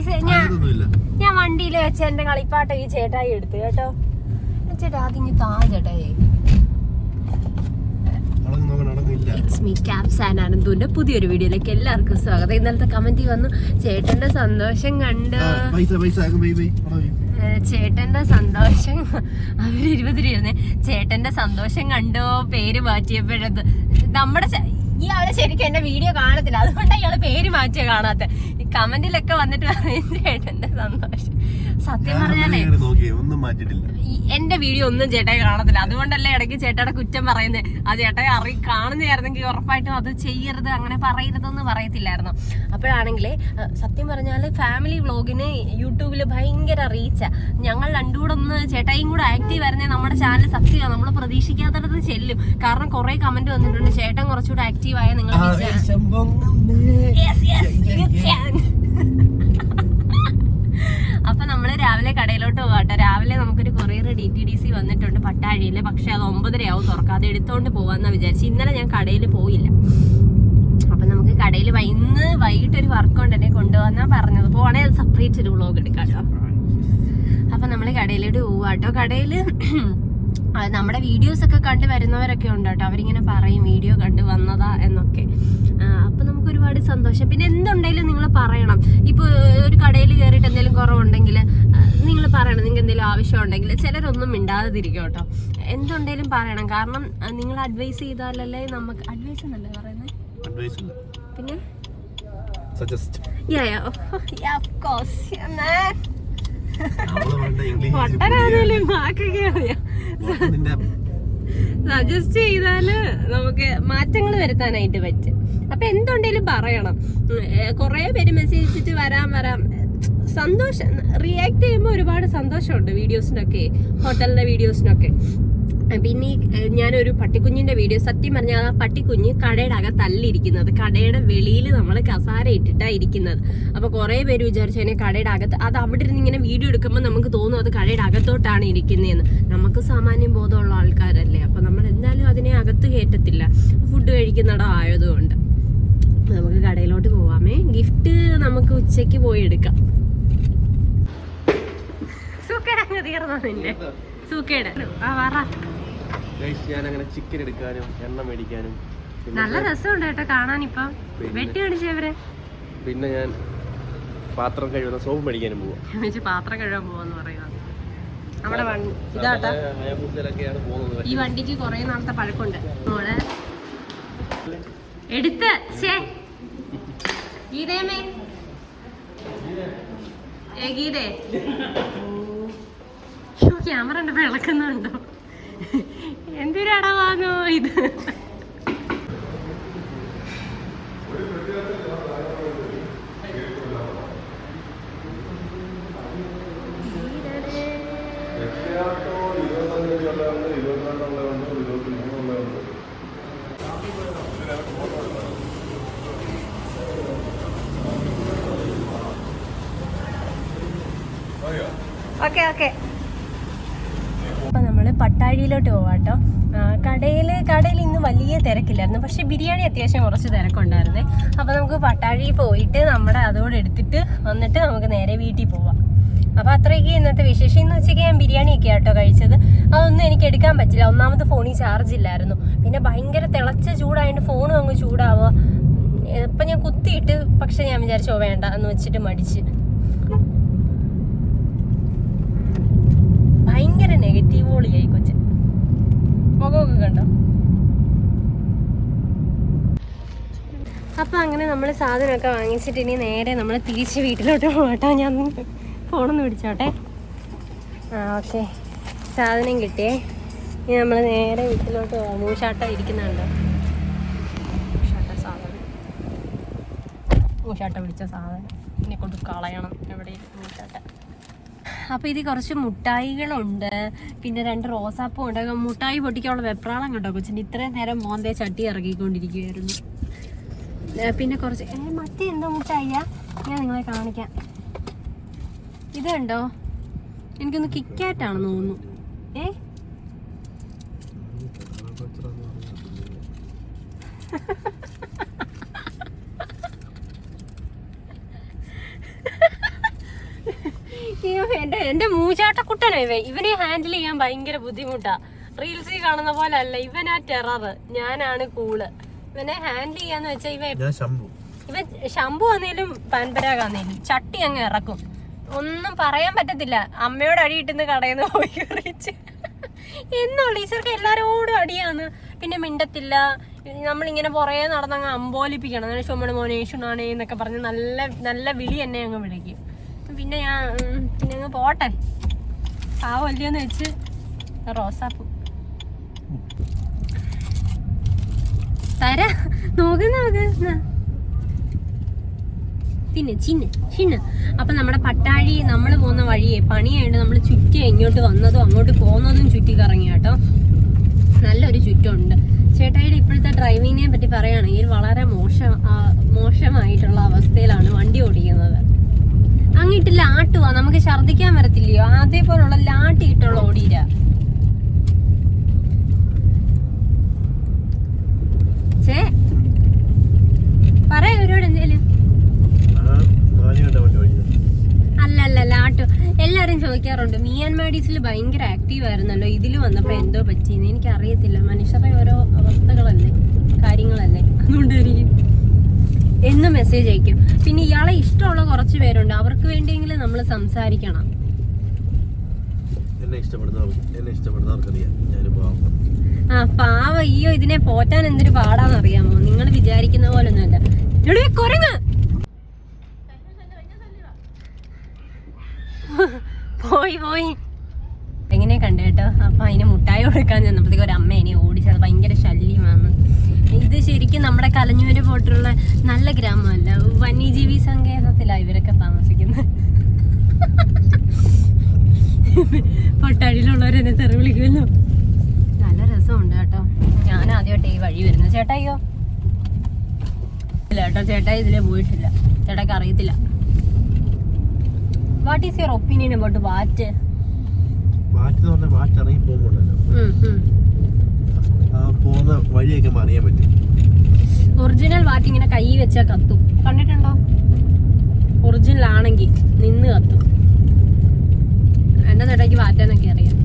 Guys ഞാൻ ഞാൻ വണ്ടിയിൽ വെച്ച് എന്റെ കളിപ്പാട്ട ഈ ചേട്ടായി എടുത്തു കേട്ടോ? ചേട്ടാ അതിങ്ങ് താ ചേട്ടായി. ഇറ്റ്സ് മീ ആൻഡ് അനന്തുവിന്റെ പുതിയൊരു വീഡിയോയിലേക്ക് എല്ലാവർക്കും സ്വാഗതം. ഇന്നലത്തെ കമന്റ് വന്നു ചേട്ടന്റെ സന്തോഷം കണ്ട്. ചേട്ടന്റെ സന്തോഷം അവർ ഇരുപത് രൂപ ചേട്ടന്റെ സന്തോഷം കണ്ടോ? പേര് മാറ്റിയപ്പോഴത്. നമ്മുടെ ചെ- ഇയാൾ ശരിക്കും എന്റെ വീഡിയോ കാണത്തില്ല. അതുകൊണ്ടാണ് ഇയാൾ പേര് മാറ്റിയ കാണാത്ത. ഈ കമന്റിലൊക്കെ വന്നിട്ട് പറയും ചേട്ടന്റെ സന്തോഷം. സത്യം പറഞ്ഞാലേ എന്റെ വീഡിയോ ഒന്നും ചേട്ടായി കാണത്തില്ല. അതുകൊണ്ടല്ലേ ഇടയ്ക്ക് ചേട്ടയുടെ കുറ്റം പറയുന്നത് ആ ചേട്ടായി അറി കാണുന്നതായിരുന്നെങ്കിൽ ഉറപ്പായിട്ടും അത് ചെയ്യരുത് അങ്ങനെ പറയരുതെന്ന് പറയത്തില്ലായിരുന്നു. അപ്പോഴാണെങ്കിൽ സത്യം പറഞ്ഞാൽ ഫാമിലി വ്ളോഗിന് യൂട്യൂബിൽ ഭയങ്കര റീച്ചാ. ഞങ്ങൾ രണ്ടുകൂടെ ഒന്ന് ചേട്ടായും കൂടെ ആക്റ്റീവ് ആയിരുന്നേ നമ്മുടെ ചാനൽ സത്യമാണ് നമ്മൾ പ്രതീക്ഷിക്കാത്തടത്ത് ചെല്ലും. കാരണം കുറെ കമന്റ് വന്നിട്ടുണ്ട്. ചേട്ടൻ കുറച്ചുകൂടെ ആക്റ്റീവ് ആയ നിങ്ങൾ രാവിലെ കടയിലോട്ട് പോകാട്ടെ. രാവിലെ നമുക്കൊരു courier D T D C വന്നിട്ടുണ്ട് പട്ടാഴിയിൽ. പക്ഷെ അത് ഒമ്പതരയാവും തുറക്കാതെ എടുത്തോണ്ട് പോവാന്നാ വിചാരിച്ചു ഇന്നലെ ഞാൻ കടയിൽ പോയില്ല. അപ്പൊ നമുക്ക് കടയിൽ ഇന്ന് വൈകിട്ട് ഒരു വർക്ക് ഉണ്ട് എന്നെ കൊണ്ടുപോകാന്നാ പറഞ്ഞത്. പോണേ സെപ്പറേറ്റ് ഒരു വ്ളോഗ് എടുക്കാം കേട്ടോ അപ്പൊ നമ്മൾ കടയിലോട്ട് പോവാട്ടോ. കടയിൽ ആ, നമ്മുടെ വീഡിയോസ് ഒക്കെ കണ്ട് വരുന്നവരൊക്കെ ഉണ്ട് കേട്ടോ. അവരിങ്ങനെ പറയും വീഡിയോ കണ്ട് വന്നതാ എന്നൊക്കെ. അപ്പം നമുക്ക് ഒരുപാട് സന്തോഷം. പിന്നെ എന്തുണ്ടെങ്കിലും നിങ്ങൾ പറയണം. ഇപ്പൊ ഒരു കടയിൽ കയറിയിട്ട് എന്തെങ്കിലും കുറവുണ്ടെങ്കിൽ നിങ്ങൾ പറയണം. നിങ്ങൾക്ക് എന്തെങ്കിലും ആവശ്യമുണ്ടെങ്കിൽ ചിലരൊന്നും മിണ്ടാതിരിക്കും കേട്ടോ. എന്തുണ്ടെങ്കിലും പറയണം. കാരണം നിങ്ങൾ അഡ്വൈസ് ചെയ്താലല്ലേ നമുക്ക് അഡ്വൈസ് എന്നല്ലേ പറയുന്നത്? പിന്നെ? Suggest ya ya of of പൊട്ടനാണേലും അറിയാം. സജസ്റ്റ് ചെയ്താൽ നമുക്ക് മാറ്റങ്ങൾ വരുത്താനായിട്ട് പറ്റും. അപ്പൊ എന്തുണ്ടെങ്കിലും പറയണം. കുറെ പേര് മെസ്സേജ് അയച്ചിട്ട് വരാൻ വരാം. സന്തോഷം റിയാക്ട് ചെയ്യുമ്പോൾ ഒരുപാട് സന്തോഷമുണ്ട് വീഡിയോസിനൊക്കെ ഹോട്ടലിന്റെ വീഡിയോസിനൊക്കെ പിന്നെ ഞാനൊരു പട്ടിക്കുഞ്ഞിന്റെ വീഡിയോ സത്യം പറഞ്ഞാൽ ആ പട്ടിക്കുഞ്ഞ് കടയുടെ അകത്തല്ലിരിക്കുന്നത്. കടയുടെ വെളിയിൽ നമ്മൾ കസാര ഇട്ടിട്ടാണ് ഇരിക്കുന്നത്. അപ്പൊ കുറെ പേര് വിചാരിച്ചു കടയുടെ അകത്ത് അത് അവിടെ ഇരുന്ന് ഇങ്ങനെ വീഡിയോ എടുക്കുമ്പോൾ നമുക്ക് തോന്നും അത് കടയുടെ അകത്തോട്ടാണ് ഇരിക്കുന്നതെന്ന് നമുക്ക് സാമാന്യം ബോധമുള്ള ആൾക്കാരല്ലേ. അപ്പോൾ നമ്മൾ എന്തായാലും അതിനെ അകത്ത് കയറ്റത്തില്ല. ഫുഡ് കഴിക്കുന്നിടം ആയതുകൊണ്ട്. നമുക്ക് കടയിലോട്ട് പോവാമേ. ഗിഫ്റ്റ് നമുക്ക് ഉച്ചയ്ക്ക് പോയി എടുക്കാം. തീർന്നോ നിന്റെ സൂക്കേട് ഞാൻ അങ്ങനെ ചിക്കൻ എടുക്കാനും എണ്ണ മേടിക്കാനും നല്ല രസമുണ്ട് കേട്ടോ കാണാൻ ഇപ്പം? വെട്ടി കാണിച്ചവരെ പിന്നെ ഞാൻ പാത്രം കഴുകുന്ന സോപ്പ് മേടിക്കാനും പോവാം. പാത്രം കഴുകാൻ പോവാന്ന് പറയുന്നത് നമ്മുടെ വണ്ടി ഇതാട്ടാ. ഈ വണ്ടിക്ക് കുറെ നാളത്തെ പഴക്കമുണ്ട്. മോളെ. എടുത്ത്. ശേ ഗീതേമേ ഗീതേ ക്യാമറ ഉണ്ട് വിളക്കുന്നുണ്ടോ? എന്തിനാടാ വാങ്ങോ ഇത് ഓക്കെ ഓക്കെ. നമ്മൾ പോവാം കേട്ടോ കടയിൽ കടയിൽ ഇന്ന് വലിയ തിരക്കില്ലായിരുന്നു. പക്ഷേ ബിരിയാണി അത്യാവശ്യം കുറച്ച് തിരക്കുണ്ടായിരുന്നേ. അപ്പോൾ നമുക്ക് പട്ടാഴി പോയിട്ട് നമ്മുടെ അതോടെ എടുത്തിട്ട് വന്നിട്ട് നമുക്ക് നേരെ വീട്ടിൽ പോവാം. അപ്പോൾ അത്രയ്ക്ക് ഇന്നത്തെ വിശേഷം. ഇന്ന് ഉച്ചയ്ക്ക് ഞാൻ ബിരിയാണി ഒക്കെ ആട്ടോ കഴിച്ചത്. അതൊന്നും എനിക്ക് എടുക്കാൻ പറ്റില്ല. ഒന്നാമത് ഫോണിൽ ചാർജ് ഇല്ലായിരുന്നു. പിന്നെ ഭയങ്കര തിളച്ച ചൂടായതുകൊണ്ട് ഫോണും അങ്ങ് ചൂടാവുക. ഇപ്പം ഞാൻ കുത്തിയിട്ട് പക്ഷേ ഞാൻ വിചാരിച്ചോ വേണ്ട എന്ന് വെച്ചിട്ട് മടിച്ച്. മുഖമൊക്കെ കണ്ടോ? അപ്പൊ അങ്ങനെ നമ്മൾ സാധനമൊക്കെ വാങ്ങിച്ചിട്ട് ഇനി നേരെ നമ്മൾ തിരിച്ച് വീട്ടിലോട്ട് പോകട്ടോ. ഞാൻ ഫോണൊന്ന് പിടിച്ചോട്ടെ. ആ ഓക്കെ. സാധനം കിട്ടിയേ. ഇനി നമ്മൾ നേരെ വീട്ടിലോട്ട് പോകാം മൂശാട്ട ഇരിക്കുന്നുണ്ടോ. മൂശാട്ട സാധനം. മൂശാട്ട പിടിച്ച സാധനം. ഇനി കൊണ്ട് കളയണം എവിടെ മൂഷാട്ട അപ്പോൾ ഇത് കുറച്ച് മുട്ടായികളുണ്ട്. പിന്നെ രണ്ട് റോസാപ്പും ഉണ്ട്. മുട്ടായി പൊട്ടിക്കാനുള്ള വെപ്രാളം കണ്ടോ കൊച്ചിന്? ഇത്രയും നേരം മോന്തേ ചട്ടി ഇറങ്ങിക്കൊണ്ടിരിക്കുകയായിരുന്നു പിന്നെ കുറച്ച് ഏ, മറ്റേ എന്തോ മുട്ടായിയാ? ഞാൻ നിങ്ങളെ കാണിക്കാം. ഇത് കണ്ടോ? എനിക്കൊന്ന് കിക്കാറ്റാണെന്ന് തോന്നുന്നു. ഏ? അയ്യോ എന്റെ എന്റെ മൂച്ചാട്ടക്കുട്ടനോ ഇവ ഇവനെ ഹാൻഡിൽ ചെയ്യാൻ ഭയങ്കര ബുദ്ധിമുട്ടാ. റീൽസിൽ കാണുന്ന പോലെ അല്ല ഇവനാ ടെറർ ഞാനാണ് കൂൾ ഇവനെ ഹാൻഡിൽ ചെയ്യാന്ന് വെച്ചാൽ ഇവ ഇവൻ ശംഭു ആന്നേലും പാൻപരാകാന്നേലും ചട്ടി അങ്ങ് ഇറക്കും. ഒന്നും പറയാൻ പറ്റത്തില്ല. അമ്മയോട് അടി കിട്ടുന്ന കടയിൽ നിന്ന് പോയി റിച്ച് എന്നുള്ള. ഈശ്വർക്ക് എല്ലാരോടും അടിയാന്ന് പിന്നെ മിണ്ടത്തില്ല. നമ്മളിങ്ങനെ പുറകെ നടന്നങ്ങ് അമ്പോലിപ്പിക്കണം. അങ്ങനെ ചുമട് മോനെ യേശുണാണേ എന്നൊക്കെ പറഞ്ഞ് നല്ല നല്ല വിളി എന്നെ അങ്ങ് വിളിക്കും. പിന്നെ ഞാൻ പിന്നെ അങ്ങ് പോട്ടെ. പാവല്ലയോന്ന് വെച്ച് റോസാപ്പൂ. തരാ. നോക്ക് നോക്ക്. പിന്നെ ചിന്ന ചിന്ന. അപ്പൊ നമ്മുടെ പട്ടാഴി നമ്മൾ പോകുന്ന വഴിയെ പണിയായിട്ട് നമ്മൾ ചുറ്റി ഇങ്ങോട്ട് വന്നതും അങ്ങോട്ട് പോകുന്നതും ചുറ്റി കറങ്ങി കേട്ടോ. നല്ലൊരു ചുറ്റുണ്ട് ചേട്ടായിയുടെ ഇപ്പോഴത്തെ ഡ്രൈവിങ്ങിനെ പറ്റി പറയുകയാണെങ്കിൽ വളരെ മോശം മോശമായിട്ടുള്ള അവസ്ഥയിലാണ് വണ്ടി ഓടിക്കുന്നത്. അങ്ങിട്ട് ലാട്ടുവാ നമുക്ക് ഛർദിക്കാൻ വരത്തില്ലയോ? അതേപോലുള്ള ലാട്ടിയിട്ടുള്ള ഓടിയില്ല. ചേ പറയാ ഇവരോട് എന്തേലും. അല്ല അല്ല ലാട്ടു. എല്ലാരും ചോദിക്കാറുണ്ട്. മിയാൻമാഡീസിൽ ഭയങ്കര ആക്റ്റീവ് ആയിരുന്നല്ലോ? ഇതിൽ വന്നപ്പോ എന്തോ പറ്റിയെന്ന്. എനിക്ക് അറിയത്തില്ല മനുഷ്യരുടെ ഓരോ അവസ്ഥകളല്ലേ? കാര്യങ്ങളല്ലേ? അതുകൊണ്ടായിരിക്കും എന്നും മെസ്സേജ് അയക്കും. പിന്നെ ഇയാളെ ഇഷ്ടമുള്ള കുറച്ച് പേരുണ്ട്. അവർക്ക് വേണ്ടിയെങ്കിലും നമ്മൾ സംസാരിക്കണം. ആ പാവ. അയ്യോ ഇതിനെ പോറ്റാൻ എന്തൊരു പാടാന്ന് അറിയാമോ? നിങ്ങൾ വിചാരിക്കുന്ന പോലൊന്നുമല്ല. ഒന്നുമല്ല കുരങ്ങ്! പോയി പോയി. എങ്ങനെ കണ്ടു കേട്ടോ? അപ്പൊ അതിന് മുട്ടായി കൊടുക്കാൻ ചെന്നപ്പോഴത്തേക്ക് ഒരു അമ്മ ഇനി ഓടിച്ചത് ഭയങ്കര ശല്യമാണ്. ഇത് ശരിക്കും നമ്മുടെ കലഞ്ഞൂര് പോട്ടുള്ള നല്ല ഗ്രാമമല്ല. വന്യജീവി സങ്കേതത്തിലാണ് ഇവരൊക്കെ താമസിക്കുന്നത്. പട്ടാഴിയിലുള്ളവരെന്നെ തെറി വിളിക്കുമല്ലോ. നല്ല രസമുണ്ട് കേട്ടോ. ഞാൻ ആദ്യമായിട്ട് ഈ വഴി വരുന്നത്. ചേട്ടായിയോ ഇല്ല കേട്ടോ ചേട്ടായി ഇതിലെ പോയിട്ടില്ല. ചേട്ടായിക്ക് അറിയത്തില്ല. What is your opinion about വാറ്റ് വാറ്റ് എന്ന് പറഞ്ഞാൽ വാറ്റ് ഇറങ്ങി പോകുമ്പോണ്ടല്ലോ ആ പോകുന്ന വഴിയൊക്കെ അറിയാൻ പറ്റും. ഒറിജിനൽ വാറ്റ് ഇങ്ങനെ കൈ വെച്ചാൽ കത്തും. കണ്ടിട്ടുണ്ടോ? ഒറിജിനൽ ആണെങ്കിൽ നിന്ന് കത്തും. എന്റെ ചേട്ടായിക്ക് വാറ്റാന്നൊക്കെ അറിയാം.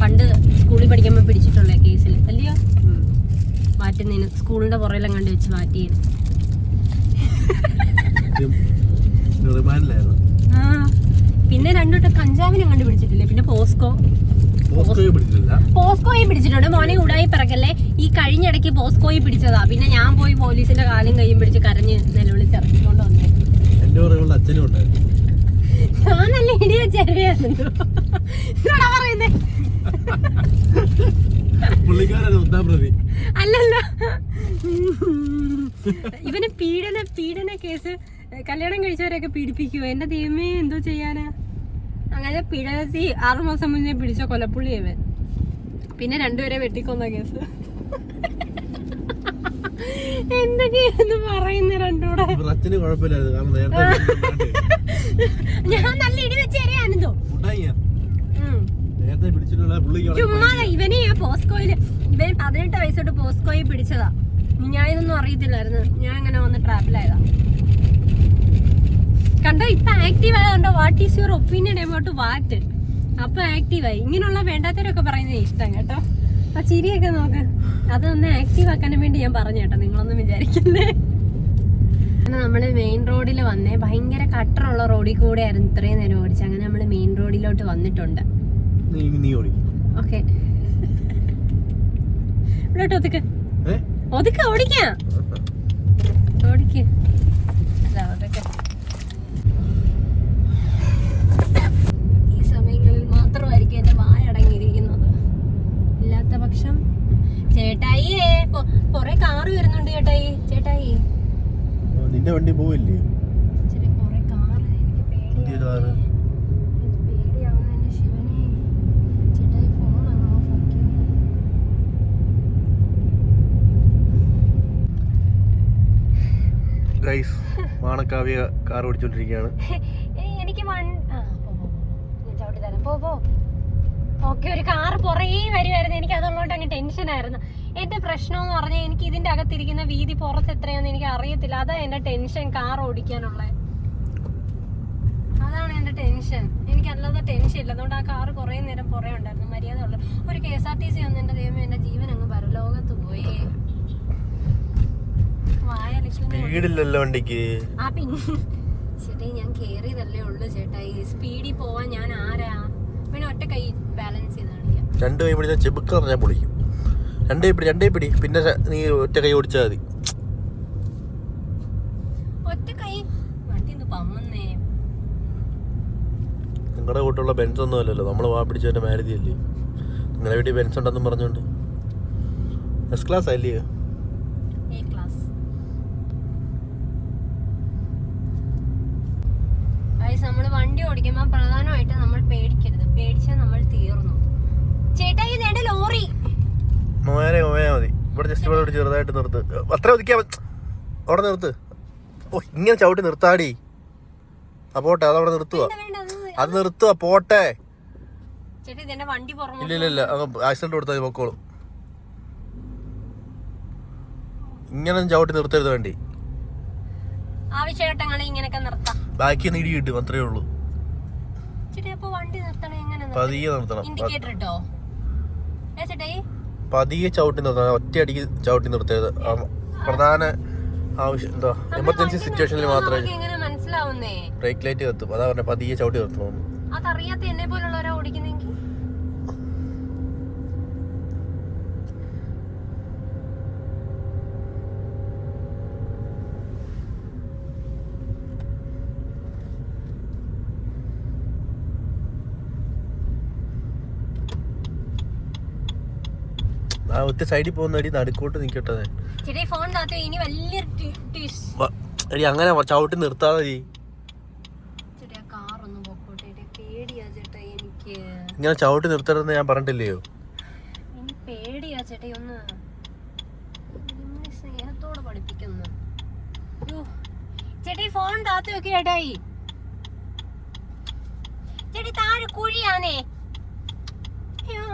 പണ്ട് സ്കൂളിൽ പഠിക്കുമ്പോൾ പിടിച്ചിട്ടുള്ള കേസിൽ അല്ലയോ? മാറ്റുന്നതിന് വാറ്റുന്നതിന് സ്കൂളിന്റെ പുറയിലും കണ്ട് വെച്ച് മാറ്റി റിമാൻഡിലായിരുന്നു ആ. പിന്നെ രണ്ടോട്ട് കഞ്ചാവിനെ കണ്ടുപിടിച്ചിട്ടില്ലേ? പിന്നെ പോസ്കോ. പോസ്കോയെ പിടിച്ചിട്ടുണ്ട്. മോനെ ഉടായി പിറക്കല്ലേ. ഈ കഴിഞ്ഞിടയ്ക്ക് പോസ്കോയെ പിടിച്ചതാ. പിന്നെ ഞാൻ പോയി പോലീസിന്റെ കാലും കയ്യും പിടിച്ച് കരഞ്ഞ് നിലവിളിച്ച് ഇറക്കിക്കൊണ്ട് വന്നു. എന്റെ പറയുമ്പോൾ അച്ഛനും ഉണ്ടായിരുന്നു. ഞാനല്ല ഇടി വെച്ചറിയായിരുന്നു പറയുന്നേ? അല്ലല്ല. ഇവന് പീഡന പീഡന കേസ് കല്യാണം കഴിച്ചവരെയൊക്കെ പീഡിപ്പിക്കുവോ? എന്റെ ദൈവമേ എന്തോ ചെയ്യാനാ? അങ്ങനെ പിഴത്തി ആറു മാസം മുന്നേ പിടിച്ച കൊലപ്പുള്ളി ഇവൻ പിന്നെ രണ്ടുപേരെ വെട്ടിക്കൊന്ന കേസ്. എന്തൊക്കെയാന്ന് പറയുന്ന രണ്ടൂടെ ഞാൻ നല്ല ഇടി വെച്ച് അറിയാനെന്തോ നേരത്തെ പിടിച്ചിട്ടുള്ള പുള്ളിക്ക് അവിടെ ചുമ്മാ ഇവനെ ആ പോസ്കോയിൽ ഇവൻ പതിനെട്ട് വയസ്സോട്ട് പോസ്കോയിൽ പിടിച്ചതാ. ഞാനിതൊന്നും അറിയത്തില്ലായിരുന്നു. ഞാൻ ഇങ്ങനെ വന്ന് ട്രാപ്പിലായതാ കണ്ടോ ഇപ്പൊ active ആയതുകൊണ്ടോ what is your opinion about വാറ്റ് അപ്പൊ ആക്റ്റീവായി ഇങ്ങനെയുള്ള വേണ്ടാത്തവരൊക്കെ പറയുന്നത് ഇഷ്ടം കേട്ടോ. ആ ചിരിയൊക്കെ നോക്ക്. അതൊന്ന് ആക്റ്റീവ് ആക്കാൻ വേണ്ടി ഞാൻ പറഞ്ഞു കേട്ടോ നിങ്ങളൊന്നും വിചാരിക്കുന്നേ നമ്മൾ മെയിൻ റോഡിൽ വന്നേ. ഭയങ്കര കട്ടറുള്ള റോഡിൽ കൂടെ ആയിരുന്നു ഇത്രയും നേരം ഓടിച്ചു അങ്ങനെ നമ്മൾ മെയിൻ റോഡിലോട്ട് വന്നിട്ടുണ്ട്. ഓക്കെ. ഇവിടോട്ട് ഒതുക്ക്. ഏ? ഒതുക്ക ഓടിക്കാം. ഓടിക്ക് അതാ ഒതുക്ക് ഈ സമയങ്ങളിൽ മാത്രമായിരിക്കും എന്റെ വായ അടങ്ങിയിരിക്കുന്നത് ഇല്ലാത്ത പക്ഷം ചേട്ടായിയേ കൊറേ കാറ് വരുന്നുണ്ട് ചേട്ടായി. ചേട്ടായി. നിന്റെ വണ്ടി പോവില്ലേ? ഗൈസ് മാണക്കാവ്യ കാർ ഓടിച്ചോണ്ടിരിക്കുകയാണ് എനിക്ക് വൺ ആ, പോ, പോ. ഞാൻ ചവിട്ടി തരാം. പോ പോ. ഓക്കെ ഒരു കാർ പുറകെ വരുമായിരുന്നു എനിക്ക് അതുള്ളതുകൊണ്ട് അങ്ങ് ടെൻഷൻ ആയിരുന്നു. എന്റെ പ്രശ്നം എന്ന് പറഞ്ഞാൽ എനിക്ക് ഇതിന്റെ അകത്തിരിക്കുന്ന വീതി പുറത്ത് എത്രയാന്ന് എനിക്ക് അറിയത്തില്ല. അതാ എന്റെ ടെൻഷൻ കാർ ഓടിക്കാനുള്ള. അതാണ് എന്റെ ടെൻഷൻ എനിക്ക് അല്ലാതെ ടെൻഷൻ ഇല്ല. അതുകൊണ്ട് ആ കാർ കുറേ നേരം പുറേ ഉണ്ടായിരുന്നു. മര്യാദ ഉള്ളു. ഒരു K S R T C വന്ന് എന്റെ ദൈവം എന്റെ ജീവൻ അങ്ങ് പരലോകത്ത് പോയേ. വണ്ടിക്ക്. ആ പിന്നെ. ചേട്ടാ ഞാൻ കേറിയതല്ലേ ഉള്ളു ചേട്ടാ. ഈ സ്പീഡിൽ പോവാൻ ഞാൻ ആരാ? പിന്നെ ഒറ്റ കൈ ബാലൻസ് രണ്ട് കൈ പിടിച്ചാൽ ചെബുക്ക് പറഞ്ഞാൽ പൊളിക്കും. രണ്ട് പിടി രണ്ട് പിടി പിന്നെ നീ ഒറ്റ കൈ ഓടിച്ചാൽ മതി. ഒറ്റ കൈ? വണ്ടി നിങ്ങളുടെ കൂട്ടുള്ള ബെൻസ് ഒന്നും അല്ലല്ലോ. നമ്മൾ വാ പിടിച്ചതിന്റെ മാരുതി അല്ലേ നിങ്ങളുടെ വീട്ടിൽ ബെൻസ് ഉണ്ടെന്നും പറഞ്ഞോണ്ട്. എസ് ക്ലാസ് അല്ലേ? നമ്മൾ വണ്ടി ഓടിക്കുമ്പോൾ പ്രധാനമായിട്ട് നമ്മൾ പേടിക്കരുത്. പേടിച്ചാൽ നമ്മൾ തീർന്നു. ചേട്ടാ ഇത് എന്റെ ലോറി. മോനെ മോനെ മതി. ഇവിടെ ജസ്റ്റ് ഇവിടെ ചെറുതായിട്ട് നിർത്ത്. അത്ര ഒതുക്കിയാ. അവിടെ നിർത്ത്. ഓ ഇങ്ങനെ ചവിട്ടി നിർത്താടി. ആ പോട്ടെ അതവിടെ നിർത്തുക അത് നിർത്തുക പോട്ടെ. ഇല്ല ഇല്ല ഇല്ല. ആക്സിഡന്റ് കൊടുത്താൽ പൊക്കോളും. ഇങ്ങനെ ചവിട്ടി നിർത്തരുത് വേണ്ടി. ആവശ്യഘട്ടങ്ങളിൽ ഇങ്ങനെയൊക്കെ നിർത്താം. ബാക്കി നീടി കിട്ടും അത്രേ ഉള്ളൂ ചേട്ടാ അപ്പൊ വണ്ടി നിർത്തണേ എങ്ങനെ പതിയെ നിർത്തണം. ഇൻഡിക്കേറ്റർ ഇട്ടോ? പതിയെ ചവിട്ടി നിർത്തണം. ഒറ്റയടിക്ക് ചവിട്ടി നിർത്തരുത്. പ്രധാന ആവശ്യം എന്താ? എമർജൻസി സിറ്റുവേഷനിൽ മാത്രമേ ബ്രേക്ക് ലൈറ്റ് കത്തും. അതാ പറഞ്ഞ പതിയെ ചവിട്ടി നിർത്തണം. അതറിയാത്ത എന്നെ പോലുള്ളവരാ ഓടിക്കുന്നെങ്കിൽ ആ ഒറ്റ സൈഡിൽ പോകുന്ന അടി നടുക്കോട്ട് നിൽക്കട്ടെ അടി അങ്ങനെ ചവിട്ടി നിർത്താതെ ഇങ്ങനെ ചവിട്ടി നിർത്തരുതെന്ന് ഞാൻ പറഞ്ഞിട്ടില്ലയോ? പേടിയാ ചേട്ടാ ഒന്ന് ഇങ്ങനെ സ്നേഹത്തോടെ പഠിപ്പിക്കുന്നു. യ്യോ. ചേട്ടാ ഫോൺ താത്ത വെക്ക് ചേട്ടായി ചേട്ടാ താഴെ കുഴിയാണേ അയ്യോ.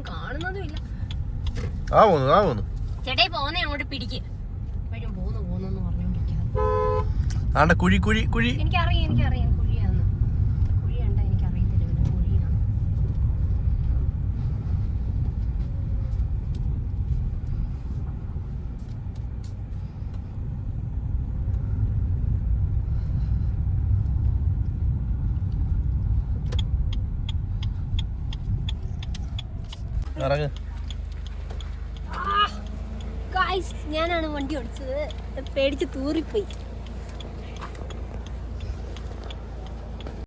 ഒന്നും കാണുന്നതും ഇല്ല. ആ പോന്നു ആ പോന്നു. ചേട്ടാ ഈ അങ്ങോട്ട് പിടിക്ക്. പോന്നു ആണ്ട കുഴി കുഴി കുഴി. എനിക്കറിയാം എനിക്കറിയാം കുഴിയാന്ന് കുഴി കണ്ട എനിക്കറിയത്തില്ല പിന്നെ കുഴിയാണ് ഇറങ്ങ് ഗായ്സ് ഞാനാണ് വണ്ടി ഓടിച്ചത്. പേടിച്ച് തൂറിപ്പോയി.